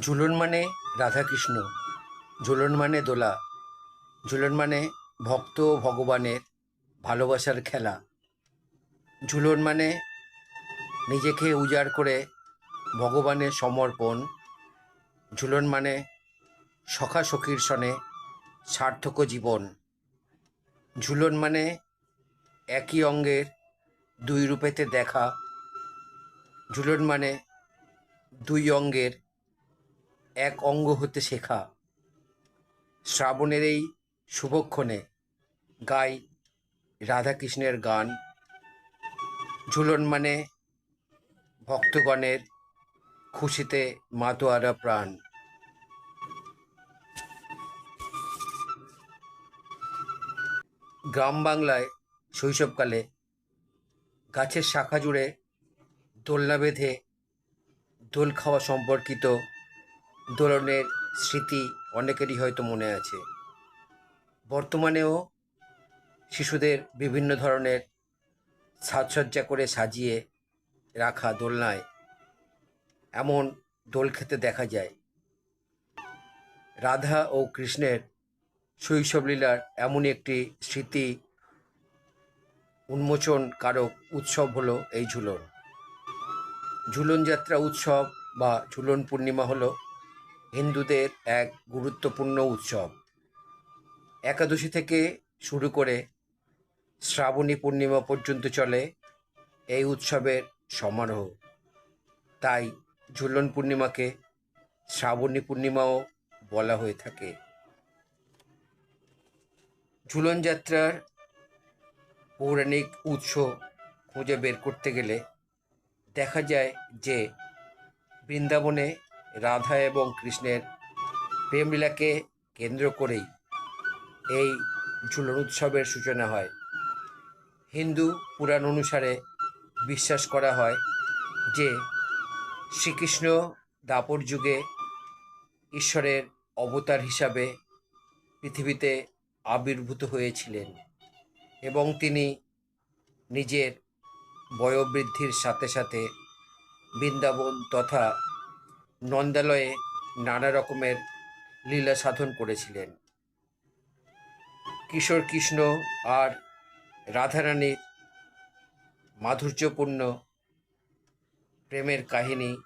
ঝুলন মানে রাধাকৃষ্ণ, ঝুলন মানে দোলা, ঝুলন মানে ভক্ত ও ভগবানের ভালোবাসার খেলা। ঝুলন মানে নিজেকে উজাড় করে ভগবানের সমর্পণ। ঝুলন মানে সখা সখীর সনে সার্থক জীবন। ঝুলন মানে একই অঙ্গের দুই রূপেতে দেখা। ঝুলন মানে দুই অঙ্গের এক অঙ্গ হতে শেখা। শ্রাবণের এই শুভক্ষণে গাই রাধাকৃষ্ণের গান ঝুলন মানে ভক্তগণের খুশিতে মাতোয়ারা প্রাণ। গ্রাম বাংলায় শৈশবকালে গাছের শাখা জুড়ে দোলনা বেঁধে দোল খাওয়া সম্পর্কিত দোলনের স্মৃতি অনেকেরই হয়তো মনে আছে। বর্তমানেও শিশুদের বিভিন্ন ধরনের সাজসজ্জা করে সাজিয়ে রাখা দোলনায় এমন দোল খেতে দেখা যায়। রাধা ও কৃষ্ণের শৈশব লীলার এমনই একটি স্মৃতি উন্মোচন কারক উৎসব হলো এই ঝুলন। ঝুলন যাত্রা উৎসব বা ঝুলন পূর্ণিমা হলো হিন্দুদের এক গুরুত্বপূর্ণ উৎসব। একাদশী থেকে শুরু করে শ্রাবণী পূর্ণিমা পর্যন্ত চলে এই উৎসবের সমারোহ। তাই ঝুলন পূর্ণিমাকে শ্রাবণী পূর্ণিমাও বলা হয়ে থাকে। ঝুলন যাত্রার পৌরাণিক উৎস খুঁজে বের করতে গেলে দেখা যায় যে বৃন্দাবনে রাধা এবং কৃষ্ণের প্রেমলীলাকে কেন্দ্র করেই এই ঝুলন উৎসবের সূচনা হয়। হিন্দু পুরাণ অনুসারে বিশ্বাস করা হয় যে শ্রীকৃষ্ণ দাপর যুগে ঈশ্বরের অবতার হিসাবে পৃথিবীতে আবির্ভূত হয়েছিলেন এবং তিনি নিজের বয়োবৃদ্ধির সাথে সাথে বৃন্দাবন তথা নন্দালয়ে নানা রকমের লীলা সাধন করেছিলেন। কিশোর কৃষ্ণ আর রাধারানীর মাধুর্যপূর্ণ প্রেমের কাহিনী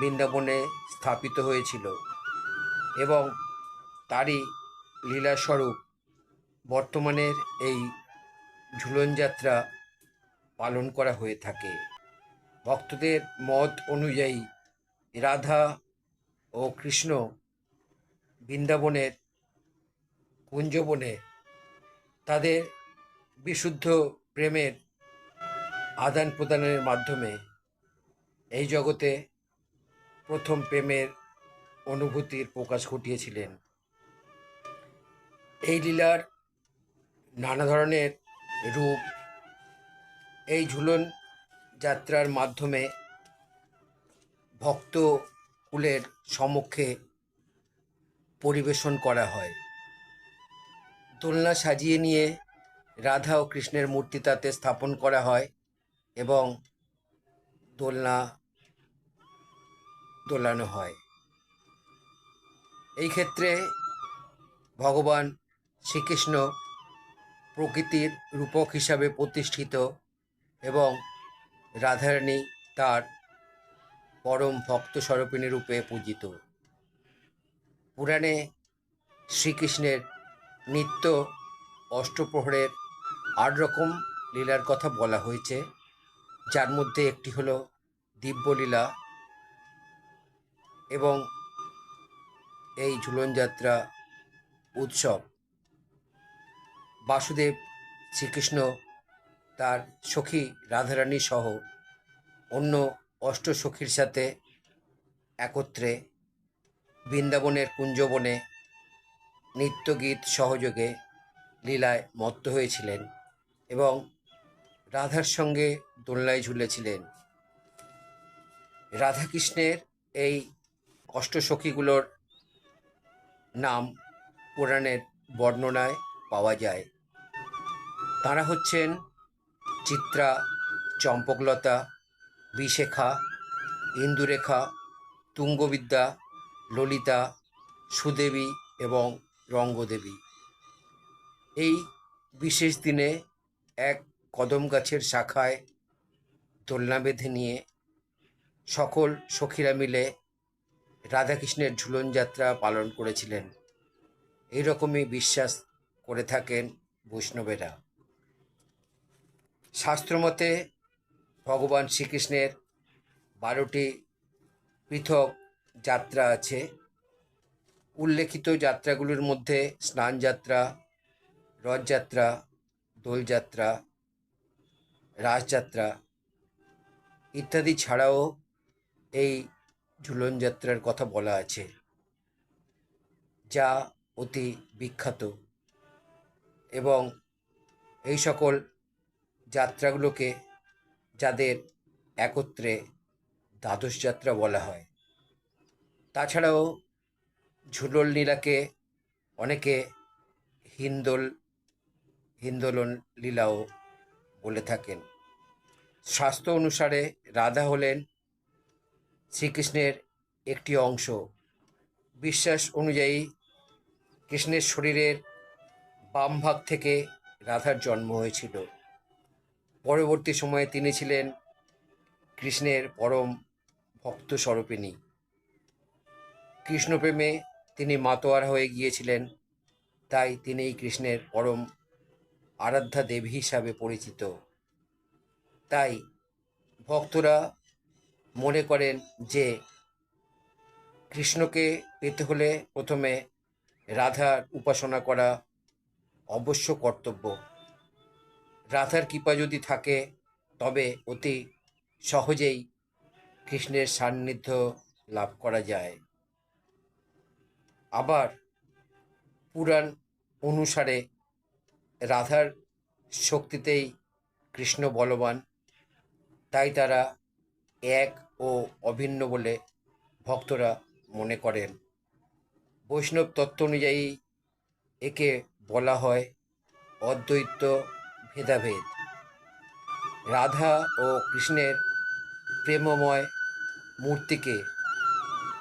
বৃন্দাবনে স্থাপিত হয়েছিল এবং তারই লীলাস্বরূপ বর্তমানের এই ঝুলন যাত্রা পালন করা হয়ে থাকে। ভক্তদের মত অনুযায়ী রাধা ও কৃষ্ণ বৃন্দাবনের কুঞ্জবনে তাদের বিশুদ্ধ প্রেমের আদান প্রদানের মাধ্যমে এই জগতে প্রথম প্রেমের অনুভূতির প্রকাশ ঘটিয়েছিলেন। এই লীলার নানা ধরনের রূপ, এই ঝুলন যাত্রার মাধ্যমে ভক্ত কুলের সমক্ষে পরিবেশন করা হয়। দোলনা সাজিয়ে নিয়ে রাধা ও কৃষ্ণের মূর্তি তাতে স্থাপন করা হয় এবং দোলনা দোলানো হয়। এই ক্ষেত্রে ভগবান শ্রীকৃষ্ণ প্রকৃতির রূপক হিসাবে প্রতিষ্ঠিত এবং রাধারানী তার পরম ভক্ত স্বরূপিণী রূপে পূজিত। পুরাণে শ্রীকৃষ্ণের নিত্য অষ্টপ্রহরের আট রকম লীলার কথা বলা হয়েছে। যার মধ্যে একটি হলো দিব্যলীলা এবং এই ঝুলন যাত্রা উৎসব। বাসুদেব শ্রীকৃষ্ণ তার সখী রাধারানী সহ অন্য অষ্ট সখীর সাথে একত্রে বৃন্দাবনের কুঞ্জবনে নৃত্যগীত সহযোগে লীলায় মত্ত হয়েছিলেন এবং রাধার সঙ্গে দোলনায় ঝুলেছিলেন। রাধাকৃষ্ণের এই অষ্টসখীগুলোর নাম পুরাণের বর্ণনায় পাওয়া যায়। তারা হচ্ছেন চিত্রা, চম্পকলতা বিশেখা, ইন্দুরেখা, তুঙ্গবিদ্যা, ললিতা, সুদেবী এবং রঙ্গদেবী। এই বিশেষ দিনে এক কদম গাছের শাখায় দোলনা বেঁধে নিয়ে সকল সখীরা মিলে রাধাকৃষ্ণের ঝুলন যাত্রা পালন করেছিলেন। এইরকমই বিশ্বাস করে থাকেন বৈষ্ণবেরা। শাস্ত্রমতে ভগবান শ্রীকৃষ্ণের বারোটি পৃথক যাত্রা আছে। উল্লেখিত যাত্রাগুলির মধ্যে স্নানযাত্রা রথযাত্রা দোলযাত্রা রাসযাত্রা ইত্যাদি ছাড়াও এই ঝুলন যাত্রার কথা বলা আছে, যা অতি বিখ্যাত এবং এই সকল যাত্রাগুলোকে যাদের একত্রে দ্বাদশ যাত্রা বলা হয়। তাছাড়াও ঝুলন লীলাকে অনেকে হিন্দোল, হিন্দোলন লীলাও বলে থাকেন। স্বাস্থ্য অনুসারে রাধা হলেন শ্রীকৃষ্ণের একটি অংশ। বিশ্বাস অনুযায়ী কৃষ্ণের শরীরের বাম ভাগ থেকে রাধার জন্ম হয়েছিল। পরবর্তী সময়ে তিনি ছিলেন কৃষ্ণের পরম ভক্ত স্বরূপিণী। কৃষ্ণপ্রেমে তিনি মাতোয়ার হয়ে গিয়েছিলেন, তাই তিনি কৃষ্ণের পরম আরাধ্যা দেবী হিসাবে পরিচিত। তাই ভক্তরা মনে করেন যে কৃষ্ণকে পেতে হলে প্রথমে রাধার উপাসনা করা অবশ্য কর্তব্য। রাধার কৃপা যদি থাকে, তবে অতি সহজেই কৃষ্ণের সান্নিধ্য লাভ করা যায়। আবার পুরাণ অনুসারে রাধার শক্তিতেই কৃষ্ণ বলবান, তাই তারা এক ও অভিন্ন বলে ভক্তরা মনে করেন। বৈষ্ণব তত্ত্ব অনুযায়ী একে বলা হয় অদ্বৈত ভেদাভেদ। রাধা ও কৃষ্ণের প্রেমময় মূর্তিকে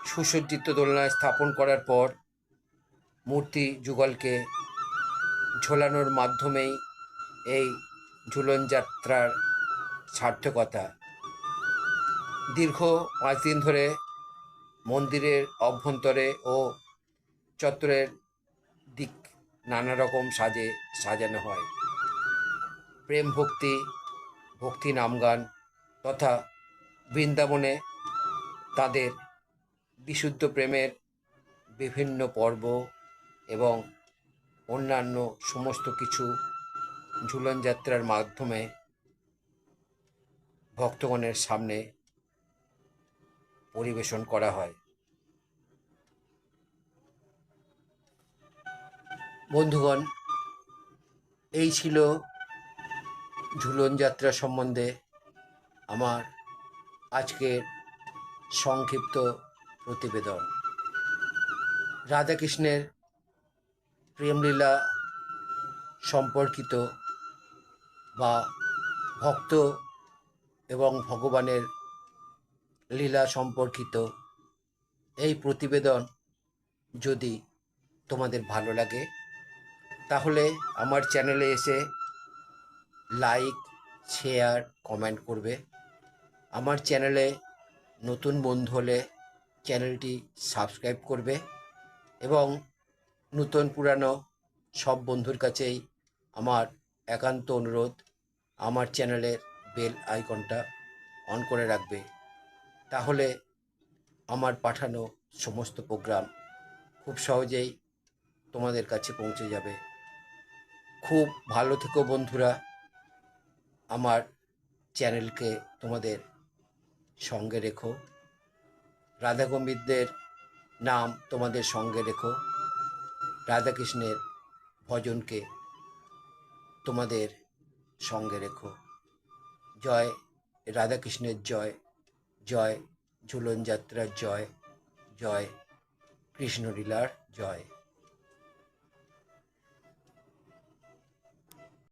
সুসজ্জিত দোলনায় স্থাপন করার পর মূর্তি যুগলকে ঝোলানোর মাধ্যমেই এই ঝুলন যাত্রার সার্থকতা। দীর্ঘ পাঁচ দিন ধরে মন্দিরের অভ্যন্তরে ও চত্বরের দিক নানা রকম সাজে, সাজানো হয়। প্রেম ভক্তি ভক্তি নামগান তথা বৃন্দাবনে তাদের বিশুদ্ধ প্রেমের বিভিন্ন পর্ব এবং অন্যান্য সমস্ত কিছু ঝুলন যাত্রার মাধ্যমে ভক্তগণের সামনে পরিবেশন করা হয়। বন্ধুগণ, এই ছিল ঝুলন যাত্রা সম্বন্ধে আমার আজকের সংক্ষিপ্ত প্রতিবেদন। রাধাকৃষ্ণের প্রেমলীলা সম্পর্কিত বা ভক্ত এবং ভগবানের লীলা সম্পর্কিত এই প্রতিবেদন যদি তোমাদের ভালো লাগে, তাহলে আমার চ্যানেলে এসে লাইক শেয়ার কমেন্ট করবে। আমার চ্যানেলে নতুন বন্ধু হলে চ্যানেলটি সাবস্ক্রাইব করবে এবং নতুন পুরানো সব বন্ধুর কাছেই আমার একান্ত অনুরোধ, আমার চ্যানেলের বেল আইকনটা অন করে রাখবে। তাহলে আমার পাঠানো সমস্ত প্রোগ্রাম খুব সহজেই তোমাদের কাছে পৌঁছে যাবে। খুব ভালো থেকো বন্ধুরা। আমার চ্যানেলকে তোমাদের সঙ্গে রেখো। রাধা গোবিন্দের নাম তোমাদের সঙ্গে রেখো। রাধাকৃষ্ণের ভজনকে তোমাদের সঙ্গে রেখো। জয় রাধাকৃষ্ণের জয় জয় ঝুলন যাত্রার জয় জয় কৃষ্ণলীলার জয়।